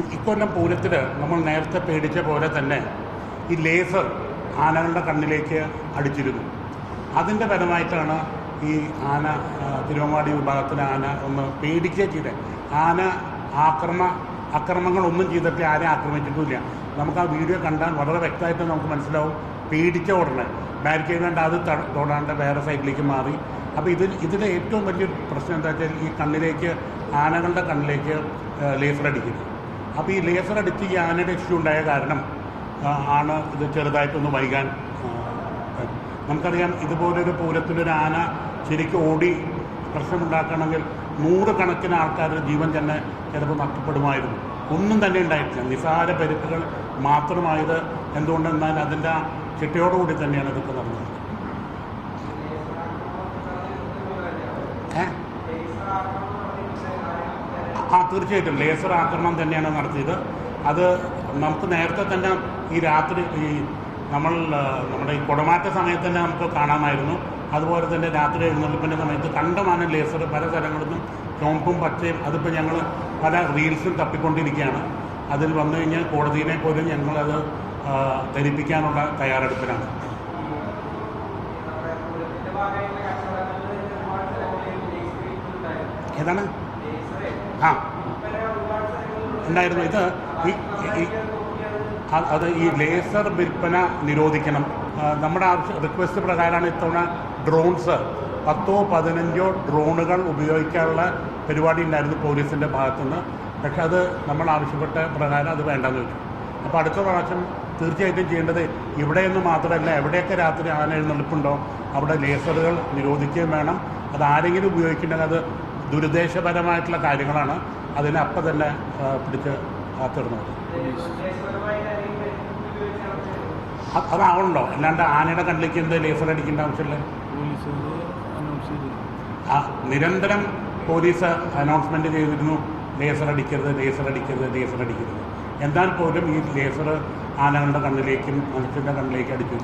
ഇക്കൊല്ലം പൂരത്തിൽ നമ്മൾ നേരത്തെ പേടിച്ച പോലെ തന്നെ ഈ ലേസർ ആനകളുടെ കണ്ണിലേക്ക് അടിച്ചിരുന്നു. അതിന്റെ ഫലമായിട്ടാണ് ഈ ആന തിരുവങ്ങാടി വിഭാഗത്തിലെ ആന ഒന്ന് പേടിക്കുക ചെയ്തത് ആന ആക്രമ അക്രമങ്ങളൊന്നും ചെയ്തിട്ട് ആരെ ആക്രമിച്ചിട്ടുമില്ല. നമുക്ക് ആ വീഡിയോ കണ്ടാൽ വളരെ വ്യക്തമായിട്ട് നമുക്ക് മനസ്സിലാവും. പേടിച്ച ഉടനെ ബാരിക്കേഡ് കണ്ട് അത് തൊടാണ്ട് വേറെ സൈഡിലേക്ക് മാറി. അപ്പോൾ ഇതിൽ ഇതിലെ ഏറ്റവും വലിയ പ്രശ്നം എന്താ വെച്ചാൽ ഈ കണ്ണിലേക്ക് ആനകളുടെ കണ്ണിലേക്ക് ലേസർ അടിക്കുന്നത് അപ്പോൾ ഈ ലേസർ അടിച്ച് ഈ ആനയുടെ ഇഷ്യൂ ഉണ്ടായ കാരണം ആണ് ഇത് ചെറുതായിട്ടൊന്ന് വൈകാൻ നമുക്കറിയാം ഇതുപോലൊരു പൂരത്തിലൊരു ആന ശരിക്കും ഓടി പ്രശ്നമുണ്ടാക്കണമെങ്കിൽ നൂറുകണക്കിന് ആൾക്കാരുടെ ജീവൻ തന്നെ ചിലപ്പോൾ നഷ്ടപ്പെടുമായിരുന്നു. ഒന്നും തന്നെ ഉണ്ടായിട്ടില്ല. നിസാര പരിക്കുകൾ മാത്രമായത് എന്തുകൊണ്ടെന്നാൽ അതിന്റെ ചിട്ടയോടുകൂടി തന്നെയാണ് ഇതൊക്കെ നടന്നത്. ആ തീർച്ചയായിട്ടും. ലേസർ ആക്രമണം തന്നെയാണ് നടത്തിയത്. അത് നമുക്ക് നേരത്തെ തന്നെ ഈ രാത്രി ഈ നമ്മൾ നമ്മുടെ ഈ കുടമാറ്റ സമയത്ത് തന്നെ നമുക്ക് കാണാമായിരുന്നു. അതുപോലെ തന്നെ രാത്രി എഴുന്നള്ളിപ്പിന്റെ സമയത്ത് കണ്ടമാനം ലേസർ പല സ്ഥലങ്ങളിൽ നിന്നും പച്ചയും. അതിപ്പോൾ ഞങ്ങൾ പല റീൽസും തപ്പിക്കൊണ്ടിരിക്കുകയാണ്. അതിൽ വന്നു കഴിഞ്ഞാൽ കോടതിയിലെ പോലും ഞങ്ങളത് ധരിപ്പിക്കാനുള്ള തയ്യാറെടുപ്പിലാണ്. ഏതാണ്? ആ. ഉണ്ടായിരുന്നു. ഇത് അത് ഈ ലേസർ വിൽപ്പന നിരോധിക്കണം. നമ്മുടെ ആവശ്യ റിക്വസ്റ്റ് പ്രകാരമാണ് ഇത്തവണ ഡ്രോൺസ് പത്തോ പതിനഞ്ചോ ഡ്രോണുകൾ ഉപയോഗിക്കാനുള്ള പരിപാടി ഉണ്ടായിരുന്നു പോലീസിന്റെ ഭാഗത്തുനിന്ന്. പക്ഷെ അത് നമ്മൾ ആവശ്യപ്പെട്ട പ്രകാരം അത് വേണ്ടെന്ന് വെച്ചു. അപ്പോൾ അടുത്ത പ്രാവശ്യം തീർച്ചയായിട്ടും ചെയ്യേണ്ടത് ഇവിടെയൊന്നും മാത്രമല്ല എവിടെയൊക്കെ രാത്രി ആന എഴുന്നള്ളിപ്പുണ്ടോ അവിടെ ലേസറുകൾ നിരോധിക്കുകയും വേണം. അത് ആരെങ്കിലും ഉപയോഗിക്കേണ്ടത് അത് ദുരുദ്ദേശപരമായിട്ടുള്ള കാര്യങ്ങളാണ് അതിനെ അപ്പം തന്നെ പിടിച്ച് തീർന്നത് അത് അതാവണല്ലോ അല്ലാണ്ട് ആനയുടെ കണ്ണിലേക്ക് എന്ത് ലേസർ അടിക്കേണ്ട ആവശ്യമില്ല. ആ നിരന്തരം പോലീസ് അനൗൺസ്മെന്റ് ചെയ്തിരുന്നു ലേസർ അടിക്കരുത് ലേസർ അടിക്കരുത് ലേസർ അടിക്കരുത്. എന്നാൽ പോലും ഈ ലേസർ ആനകളുടെ കണ്ണിലേക്കും മനുഷ്യന്റെ കണ്ണിലേക്കും അടിച്ചു